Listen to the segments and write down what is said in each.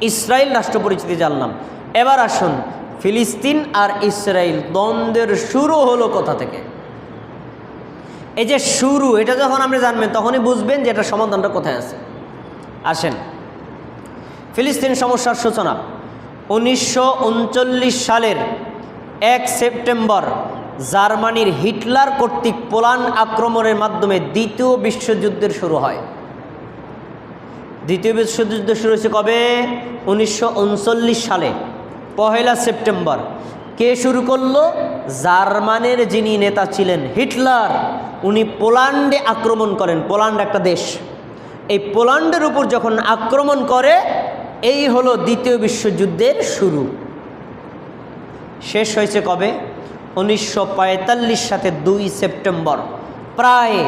Israel রাষ্ট্র পরিচিতি জানলাম। এবার আসুন, ফিলিস্তিন আর ইসরায়েল দ্বন্দ্বের শুরু হলো কোথা থেকে? এই যে শুরু, এটা যখন আপনি জানবেন, তখনই বুঝবেন যে এটা সমাধানটা কোথায় আছে। আসেন, ফিলিস্তিন সমস্যার সূচনা। উনিশশো উনচল্লিশ সালের এক সেপ্টেম্বর, জার্মানির হিটলার কর্তৃক পোলান আক্রমণের মাধ্যমে দ্বিতীয় বিশ্বযুদ্ধের শুরু হয়। দ্বিতীয় বিশ্বযুদ্ধ শুরু হয়েছে কবে? উনিশশো উনচল্লিশ সালে, পহেলা সেপ্টেম্বর। কে শুরু করল? জার্মানের যিনি নেতা ছিলেন হিটলার, উনি পোল্যান্ডে আক্রমণ করেন। পোল্যান্ড একটা দেশ। এই পোল্যান্ডের উপর যখন আক্রমণ করে, এই হলো দ্বিতীয় বিশ্বযুদ্ধের শুরু। শেষ হয়েছে কবে? উনিশশো পঁয়তাল্লিশ সাথে দুই সেপ্টেম্বর। প্রায়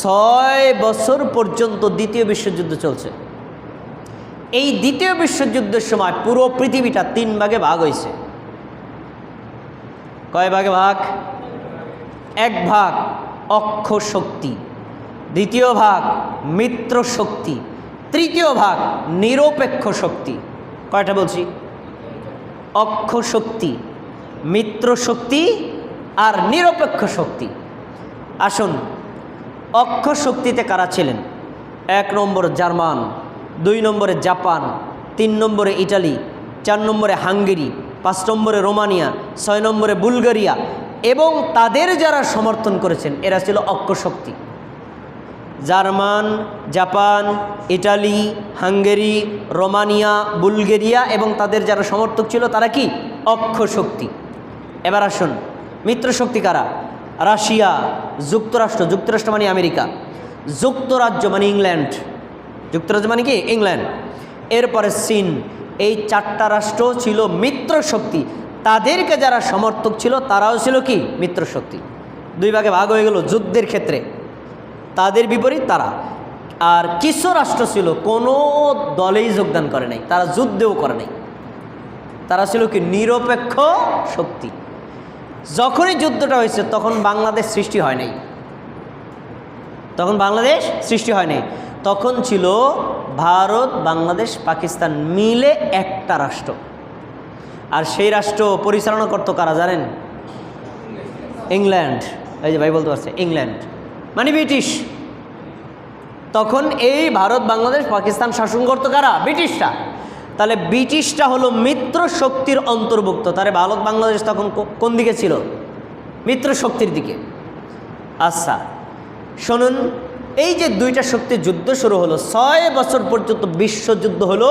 ছয় বছর পর্যন্ত দ্বিতীয় বিশ্বযুদ্ধ চলছে। এই দ্বিতীয় বিশ্বযুদ্ধের সময় পুরো পৃথিবীটা তিন ভাগে ভাগ হয়েছে। কয় ভাগে ভাগ? এক ভাগ অক্ষ শক্তি, দ্বিতীয় ভাগ মিত্র শক্তি, তৃতীয় ভাগ নিরপেক্ষ শক্তি। কয়টা বলছি? অক্ষ শক্তি, মিত্র শক্তি আর নিরপেক্ষ শক্তি। আসুন অক্ষ শক্তিতে কারা ছিলেন? এক নম্বর জার্মান দুই নম্বরে জাপান, তিন নম্বরে ইটালি, চার নম্বরে হাঙ্গেরি, পাঁচ নম্বরে রোমানিয়া, ছয় নম্বরে বুলগেরিয়া এবং তাদের যারা সমর্থন করেছেন, এরা ছিল অক্ষ শক্তি। German, Japan, Italy, Hungary, Romania, Bulgaria এবং তাদের যারা সমর্থক ছিল, তারা কি? অক্ষ শক্তি। এবার আসুন, মিত্র শক্তি কারা? রাশিয়া, যুক্তরাষ্ট্র যুক্তরাষ্ট্র মানে আমেরিকা, যুক্তরাজ্য মানে ইংল্যান্ড। যুক্তরাজ্য মানে কি? ইংল্যান্ড। এরপরে চীন। এই চারটা রাষ্ট্র ছিল মিত্র শক্তি। তাদেরকে যারা সমর্থক ছিল, তারাও ছিল কি? মিত্র শক্তি। দুই ভাগে ভাগ হয়ে গেল যুদ্ধের ক্ষেত্রে। তাদের বিপরীত তারা। আর কিছু রাষ্ট্র ছিল, কোনো দলেই যোগদান করে নাই। তারা যুদ্ধেও করে নাই। তারা ছিল কি? নিরপেক্ষ শক্তি। যখনই যুদ্ধটা হয়েছে, তখন বাংলাদেশ সৃষ্টি হয় নাই। তখন বাংলাদেশ সৃষ্টি হয় নাই। তখন ছিল ভারত, বাংলাদেশ, পাকিস্তান মিলে একটা রাষ্ট্র। আর সেই রাষ্ট্র পরিচালনা করতো কারা জানেন? ইংল্যান্ড। এই যে ভাই বলতে পারছে, ইংল্যান্ড। মানে ব্রিটিশ। তখন এই ভারত, বাংলাদেশ, পাকিস্তান শাসন করতো কারা? ব্রিটিশরা। তাহলে ব্রিটিশটা হলো মিত্র শক্তির অন্তর্ভুক্ত। তাহলে ভারত, বাংলাদেশ তখন কোন দিকে ছিল? মিত্র শক্তির দিকে। আচ্ছা শুনুন। এই যে দুইটা শক্তির যুদ্ধ শুরু হলো, ছয় বছর পর্যন্ত বিশ্বযুদ্ধ হলো,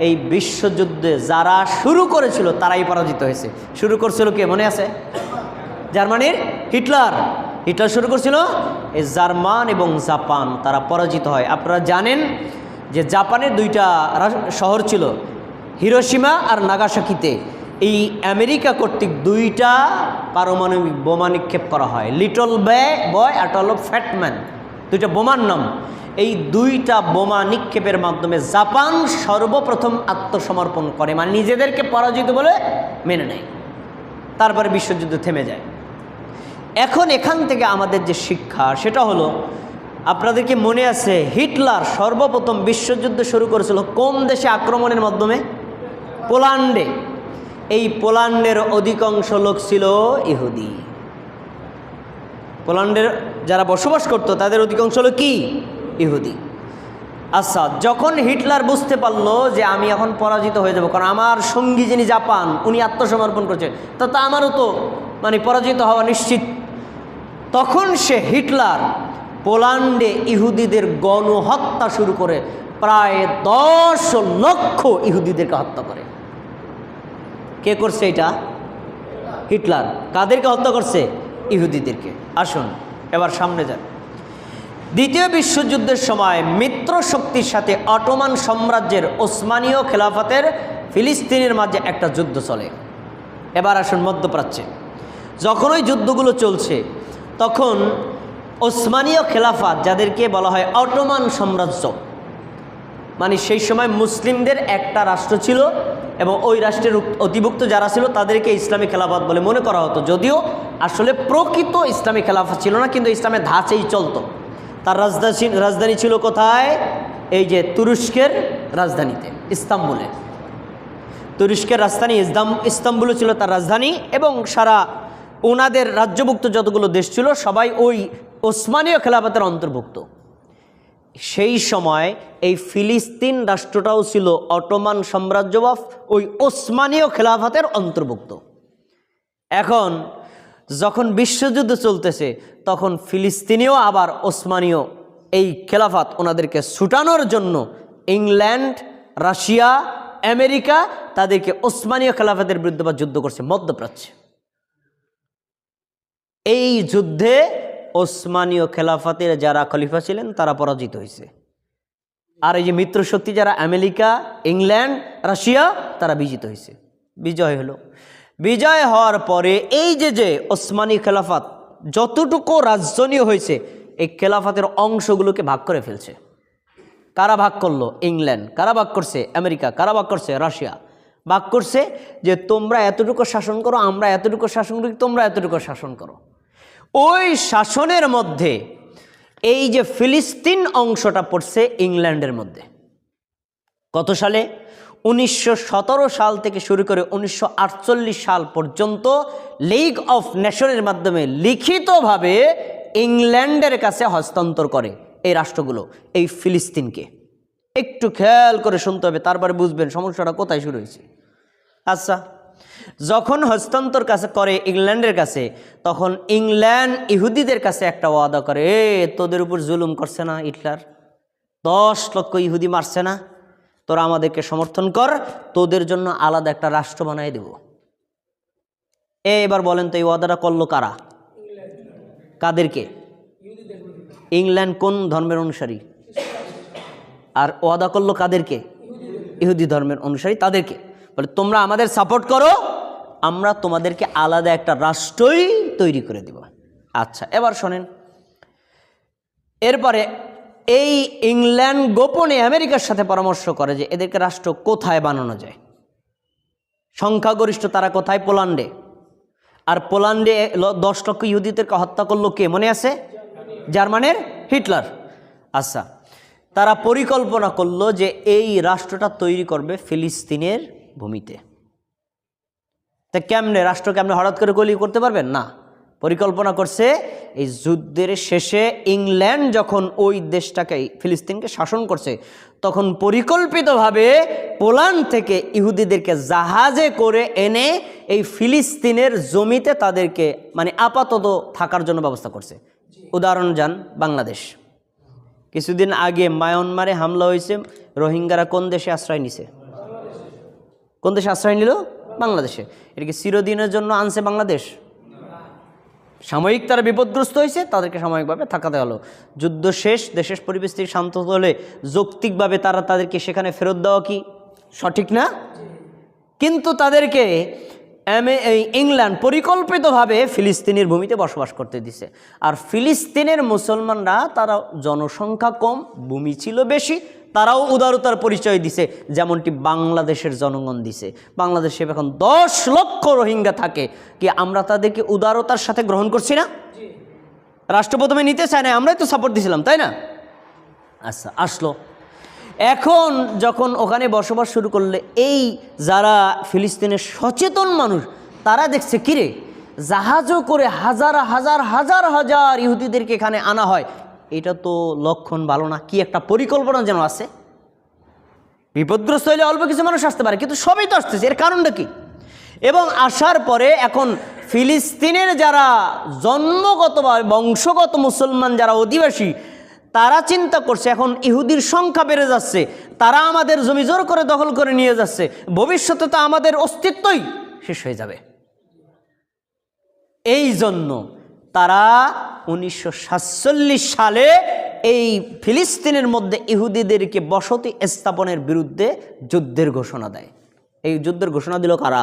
এই বিশ্বযুদ্ধে যারা শুরু করেছিল তারাই পরাজিত হয়েছে। শুরু করছিল কে, মনে আছে? জার্মানির হিটলার। হিটলার শুরু করছিল, এই জার্মান এবং জাপান, তারা পরাজিত হয়। আপনারা জানেন যে জাপানের দুইটা শহর ছিল হিরোসীমা আর নাগাসাকিতে। এই আমেরিকা কর্তৃক দুইটা পারমাণবিক বোমা নিক্ষেপ করা হয়। লিটল বে, বয় আর টল ফ্যাটম্যান। দুইটা বোমার নাম। এই দুইটা বোমা নিক্ষেপের মাধ্যমে জাপান সর্বপ্রথম আত্মসমর্পণ করে মানে নিজেদেরকে পরাজিত বলে মেনে নেয়। তারপরে বিশ্বযুদ্ধ থেমে যায়। এখন এখান থেকে আমাদের যে শিক্ষা, সেটা হলো, আপনাদের কি মনে আছে হিটলার সর্বপ্রথম বিশ্বযুদ্ধ শুরু করেছিল কোন দেশে আক্রমণের মাধ্যমে? পোল্যান্ডে। এই পোল্যান্ডের অধিকাংশ লোক ছিল ইহুদি। পোল্যান্ডের যারা বসবাস করত, তাদের অধিকাংশ হলো কি? ইহুদি। আচ্ছা যখন হিটলার বুঝতে পারল যে আমি এখন পরাজিত হয়ে যাব, কারণ আমার সঙ্গী যিনি জাপান, উনি আত্মসমর্পণ করছে, তা তা আমারও তো মানে পরাজিত হওয়া নিশ্চিত। তখন সে হিটলার পোল্যান্ডে ইহুদিদের গণহত্যা শুরু করে, প্রায় দশ লক্ষ ইহুদিদেরকে হত্যা করে। কে করছে এটা? হিটলার। কাদেরকে হত্যা করছে? ইহুদিদেরকে। আসুন, এবার সামনে যান। দ্বিতীয় বিশ্বযুদ্ধের সময় মিত্র শক্তির সাথে অটোমান সাম্রাজ্যের ওসমানীয় খেলাফতের ফিলিস্তিনের মাঝে একটা যুদ্ধ চলে। এবার আসুন মধ্যপ্রাচ্যে। যখন ওই যুদ্ধগুলো চলছে, তখন ওসমানীয় খেলাফাত, যাদেরকে বলা হয় অটোমান সাম্রাজ্য মানে সেই সময় মুসলিমদের একটা রাষ্ট্র ছিল এবং ওই রাষ্ট্রের অধিভুক্ত যারা ছিল তাদেরকে ইসলামী খেলাফত বলে মনে করা হতো। যদিও আসলে প্রকৃত ইসলামী খেলাফত ছিল না, কিন্তু ইসলামের ধাঁচেই চলতো। তার রাজধানী রাজধানী ছিল কোথায়? এই যে তুরস্কের রাজধানীতে, ইস্তাম্বুলে। তুরস্কের রাজধানী ইসলাম ইস্তাম্বুলও ছিল তার রাজধানী এবং সারা ওনাদের রাজ্যভুক্ত যতগুলো দেশ ছিল, সবাই ওই ওসমানীয় খেলাফতের অন্তর্ভুক্ত। সেই সময় এই ফিলিস্তিন রাষ্ট্রটাও ছিল অটোমান সাম্রাজ্য বা ওই ওসমানীয় খেলাফাতের অন্তর্ভুক্ত। এখন যখন বিশ্বযুদ্ধ চলতেছে, তখন ফিলিস্তিনিও আবার ওসমানীয় এই খেলাফাত ওনাদেরকে ছুটানোর জন্য ইংল্যান্ড, রাশিয়া, আমেরিকা তাদেরকে ওসমানীয় খেলাফাতের বিরুদ্ধে বা যুদ্ধ করছে, মধ্যপ্রাচ্যে। এই যুদ্ধে ওসমানীয় খেলাফাতের যারা খলিফা ছিলেন, তারা পরাজিত হয়েছে। আর এই যে মিত্র শক্তি যারা আমেরিকা, ইংল্যান্ড, রাশিয়া, তারা বিজিত হয়েছে। বিজয় হলো। বিজয় হওয়ার পরে এই যে যে ওসমানী খেলাফাত যতটুকু রাজনীয় হয়েছে, এই খেলাফাতের অংশগুলোকে ভাগ করে ফেলছে। কারা ভাগ করল? ইংল্যান্ড। কারা ভাগ করছে? আমেরিকা। কারা ভাগ করছে? রাশিয়া। ভাগ করছে যে, তোমরা এতটুকু শাসন করো, আমরা এতটুকু শাসন করি, তোমরা এতটুকু শাসন করো। ওই শাসনের মধ্যে, এই যে ফিলিস্তিন অংশটা পড়ছে ইংল্যান্ডের মধ্যে। কত সালে? উনিশশো সতেরো সাল থেকে শুরু করে উনিশশো আটচল্লিশ সাল পর্যন্ত লিগ অফ নেশনের মাধ্যমে লিখিতভাবে ইংল্যান্ডের কাছে হস্তান্তর করে এই রাষ্ট্রগুলো, এই ফিলিস্তিনকে। একটু খেয়াল করে শুনতে হবে, তারপরে বুঝবেন সমস্যাটা কোথায় শুরু হয়েছে। আচ্ছা যখন হস্তান্তর কাছে করে ইংল্যান্ডের কাছে, তখন ইংল্যান্ড ইহুদিদের কাছে একটা ওয়াদা করে, এ, তোদের উপর জুলুম করছে না হিটলার। দশ লক্ষ ইহুদি মারছে না। তোরা আমাদেরকে সমর্থন কর, তোদের জন্য আলাদা একটা রাষ্ট্র বানাই দেব। এ, এবার বলেন তো এই ওয়াদাটা করল কারা? কাদেরকে? ইংল্যান্ড কোন ধর্মের অনুসারী? আর ওয়াদা করল কাদেরকে? ইহুদি ধর্মের অনুসারী তাদেরকে। বলে, তোমরা আমাদের সাপোর্ট করো, আমরা তোমাদেরকে আলাদা একটা রাষ্ট্রই তৈরি করে দিব। আচ্ছা এবার শোনেন। এরপরে এই ইংল্যান্ড গোপনে আমেরিকার সাথে পরামর্শ করে যে এদেরকে রাষ্ট্র কোথায় বানানো যায়। সংখ্যাগরিষ্ঠ তারা কোথায়? পোল্যান্ডে। আর পোল্যান্ডে দশ লক্ষ ইহুদিদেরকে হত্যা করল কে? মনে আছে? জার্মানের হিটলার। আচ্ছা তারা পরিকল্পনা করল যে এই রাষ্ট্রটা তৈরি করবে ফিলিস্তিনের ভূমিতে। তা কেমনে, রাষ্ট্র কেমনে হঠাৎ করে গলি করতে পারবেন? না। পরিকল্পনা করছে এই যুদ্ধের শেষে ইংল্যান্ড যখন ওই দেশটাকে, ফিলিস্তিনকে শাসন করছে, তখন পরিকল্পিতভাবে পোল্যান্ড থেকে ইহুদিদেরকে জাহাজে করে এনে এই ফিলিস্তিনের জমিতে তাদেরকে মানে আপাতত থাকার জন্য ব্যবস্থা করছে। উদাহরণ যান, বাংলাদেশ। কিছুদিন আগে মায়ানমারে হামলা হয়েছে, রোহিঙ্গারা কোন দেশে আশ্রয় নিছে? কোন দেশে আশ্রয় নিল? বাংলাদেশে। এটা কি চিরদিনের জন্য আনছে বাংলাদেশ। সাময়িক তারা বিপদগ্রস্ত হয়েছে, তাদেরকে সাময়িকভাবে থাকাতে হলো। যুদ্ধ শেষ, দেশের পরিবেশ থেকে শান্ত হলে যৌক্তিকভাবে তারা তাদেরকে সেখানে ফেরত দেওয়া কি? সঠিক না? কিন্তু তাদেরকে ইংল্যান্ড পরিকল্পিতভাবে ফিলিস্তিনের ভূমিতে বসবাস করতে দিছে। আর ফিলিস্তিনের মুসলমানরা, তারা জনসংখ্যা কম, ভূমি ছিল বেশি তারাও উদারতার পরিচয় দিছে, যেমনটি বাংলাদেশের জনগণ দিছে। বাংলাদেশে এখন দশ লক্ষ রোহিঙ্গা থাকে। কি আমরা তাদেরকে উদারতার সাথে গ্রহণ করছি না? রাষ্ট্র প্রথমে নিতে চায় না, আমরাই তো সাপোর্ট দিছিলাম, তাই না? আচ্ছা আসলো। এখন যখন ওখানে বসবাস শুরু করলে, এই যারা ফিলিস্তিনের সচেতন মানুষ, তারা দেখছে, কিরে, জাহাজও করে হাজার হাজার হাজার হাজার ইহুদিদেরকে এখানে আনা হয় এটা তো লক্ষণ ভালো না। কি একটা পরিকল্পনা যেন আছে। বিপদগ্রস্ত হলে অল্প কিছু মানুষ আসতে পারে, কিন্তু সবই তো আসতেছে। এর কারণটা কি? এবং আসার পরে এখন ফিলিস্তিনের যারা জন্মগত বা বংশগত মুসলমান যারা অধিবাসী, তারা চিন্তা করছে, এখন ইহুদির সংখ্যা বেড়ে যাচ্ছে, তারা আমাদের জমি জোর করে দখল করে নিয়ে যাচ্ছে, ভবিষ্যতে তো আমাদের অস্তিত্বই শেষ হয়ে যাবে। এই জন্য তারা উনিশশো সাতচল্লিশ সালে এই ফিলিস্তিনের মধ্যে ইহুদিদেরকে বসতি স্থাপনের বিরুদ্ধে যুদ্ধের ঘোষণা দেয়। এই যুদ্ধের ঘোষণা দিল কারা?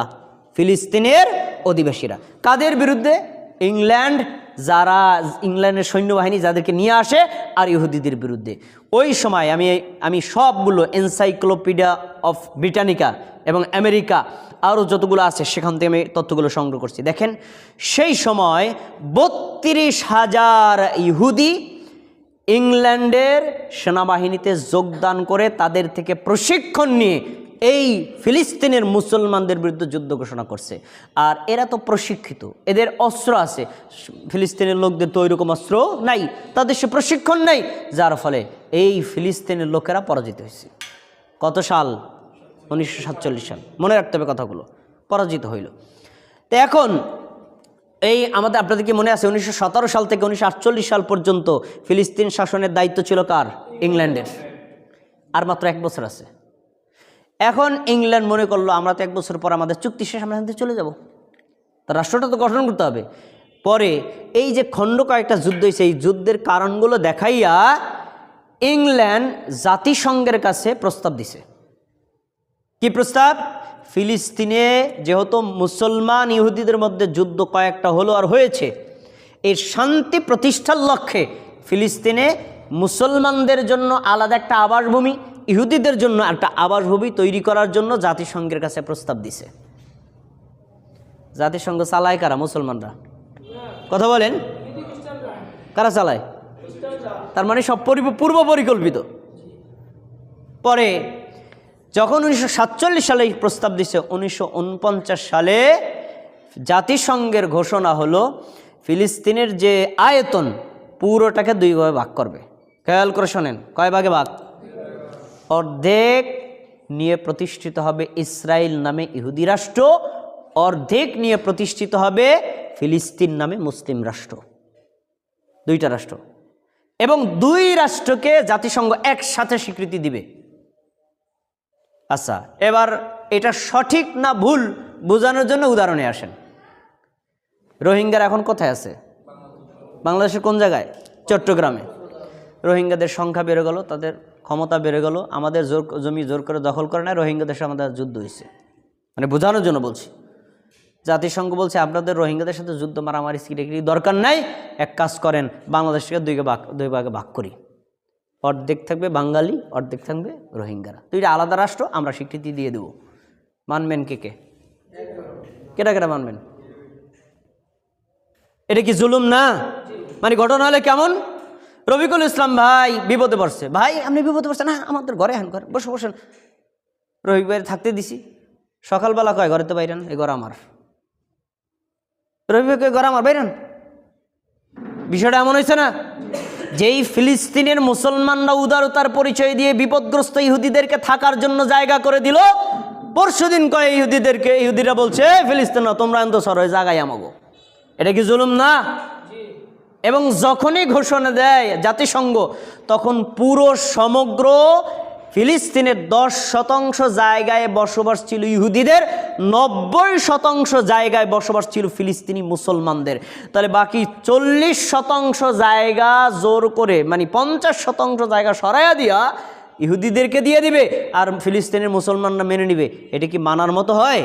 ফিলিস্তিনের অধিবাসীরা। কাদের বিরুদ্ধে? ইংল্যান্ড যারা ইংল্যান্ডের সৈন্যবাহিনী যাদেরকে নিয়ে আসে আর ইহুদিদের বিরুদ্ধে। ওই সময় আমি আমি সবগুলো এনসাইক্লোপিডিয়া অফ ব্রিটানিকা এবং আমেরিকা আরও যতগুলো আছে সেখান থেকে আমি তথ্যগুলো সংগ্রহ করছি। দেখেন, সেই সময় বত্রিশ হাজার ইহুদি ইংল্যান্ডের সেনাবাহিনীতে যোগদান করে তাদের থেকে প্রশিক্ষণ নিয়ে এই ফিলিস্তিনের মুসলমানদের বিরুদ্ধে যুদ্ধ ঘোষণা করছে। আর এরা তো প্রশিক্ষিত, এদের অস্ত্র আছে। ফিলিস্তিনের লোকদের তো ওইরকম অস্ত্র নাই, তাদের সে প্রশিক্ষণ নেই, যার ফলে এই ফিলিস্তিনের লোকেরা পরাজিত হয়েছে। কত সাল? উনিশশো সাতচল্লিশ সাল। মনে রাখতে হবে কথাগুলো, পরাজিত হইল। তো এখন এই আমাদের, আপনাদের কি মনে আছে, উনিশশো সতেরো সাল থেকে উনিশশো আটচল্লিশ সাল পর্যন্ত ফিলিস্তিন শাসনের দায়িত্ব ছিল কার? ইংল্যান্ডের। আর মাত্র এক বছর আছে। এখন ইংল্যান্ড মনে করল, আমরা তো এক বছর পর আমাদের চুক্তি শেষ, আমরা এখান চলে যাব। তা রাষ্ট্রটা তো গঠন করতে হবে। পরে এই যে খণ্ড কয়েকটা যুদ্ধ হয়েছে, এই যুদ্ধের কারণগুলো দেখাইয়া ইংল্যান্ড জাতিসংঘের কাছে প্রস্তাব দিছে। কি প্রস্তাব? ফিলিস্তিনে যেহেতু মুসলমান ইহুদিদের মধ্যে যুদ্ধ কয়েকটা হলো আর হয়েছে, এর শান্তি প্রতিষ্ঠার লক্ষ্যে ফিলিস্তিনে মুসলমানদের জন্য আলাদা একটা আবাসভূমি ইহুদিদের জন্য একটা আবাসভূমি তৈরি করার জন্য জাতিসংঘের কাছে প্রস্তাব দিছে। জাতিসংঘ চালায় কারা মুসলমানরা? কথা বলেন। কারা চালায়? তার মানে সব পরি- পূর্ব পরিকল্পিত। পরে যখন উনিশশো সাতচল্লিশ সালে প্রস্তাব দিছে, উনিশশো উনপঞ্চাশ সালে জাতিসংঘের ঘোষণা হলো, ফিলিস্তিনের যে আয়তন পুরোটাকে দুই ভাগে ভাগ করবে। খেয়াল করে শোনেন, কয় ভাগে ভাগ? অর্ধেক নিয়ে প্রতিষ্ঠিত হবে ইসরায়েল নামে ইহুদি রাষ্ট্র, অর্ধেক নিয়ে প্রতিষ্ঠিত হবে ফিলিস্তিন নামে মুসলিম রাষ্ট্র। দুইটা রাষ্ট্র। এবং দুই রাষ্ট্রকে জাতিসংঘ একসাথে স্বীকৃতি দিবে। আচ্ছা এবার এটা সঠিক না ভুল বোঝানোর জন্য উদাহরণে আসেন। রোহিঙ্গার এখন কোথায় আছে? বাংলাদেশের কোন জায়গায়? চট্টগ্রামে। রোহিঙ্গাদের সংখ্যা বেড়ে গেল, তাদের ক্ষমতা বেড়ে গেল, আমাদের জোর জমি জোর করে দখল করে নেয়, রোহিঙ্গাদের সাথে আমাদের যুদ্ধ হয়েছে। মানে বোঝানোর জন্য বলছি। জাতিসংঘ বলছে, আপনাদের রোহিঙ্গাদের সাথে যুদ্ধ মারামারি সিকিটিকিটি দরকার নাই, এক কাজ করেন, বাংলাদেশকে দুই ভাগ দুই ভাগে ভাগ করি। অর্ধেক থাকবে বাঙালি, অর্ধেক থাকবে রোহিঙ্গারা। দুইটা আলাদা রাষ্ট্র, আমরা স্বীকৃতি দিয়ে দেব। মানবেন কে কে? কেটা কেটা মানবেন? এটা কি জুলুম না? মানে ঘটনা হলে কেমন? রবিকুল ইসলাম ভাই বিপদে পড়ছে। ভাই, আপনি বিপদে পড়ছেন? না, আমাদের ঘরে হান ঘর বসে, বসেন। রবি ভাই থাকতে দিছি। সকালবেলা কয়, ঘরে তো বাইরেন এই ঘর আমার। রবি ভাই কয়, ঘর আমার, বাইরেন। বিষয়টা এমন হয়েছে না, যেই ফিলিস্তিনের মুসলমানরা উদারতার পরিচয় দিয়ে বিপদগ্রস্ত ইহুদিদেরকে থাকার জন্য জায়গা করে দিল পরশুদিন কয় ইহুদিদেরকে ইহুদিরা বলছে "এই ফিলিস্তিন তোমরা এত সর জায়গায় আমাগো। এটা কি জুলুম না? এবং যখনই ঘোষণা দেয় জাতিসংঘ, তখন পুরো সমগ্র ফিলিস্তিনের দশ শতাংশ জায়গায় বসবাস ছিল ইহুদিদের, নব্বই শতাংশ জায়গায় বসবাস ছিল ফিলিস্তিনি মুসলমানদের। তাহলে বাকি চল্লিশ শতাংশ জায়গা জোর করে মানে পঞ্চাশ শতাংশ জায়গা সরাইয়া দিয়া ইহুদিদেরকে দিয়ে দিবে, আর ফিলিস্তিনের মুসলমানরা মেনে নিবে। এটা কি মানার মতো হয়?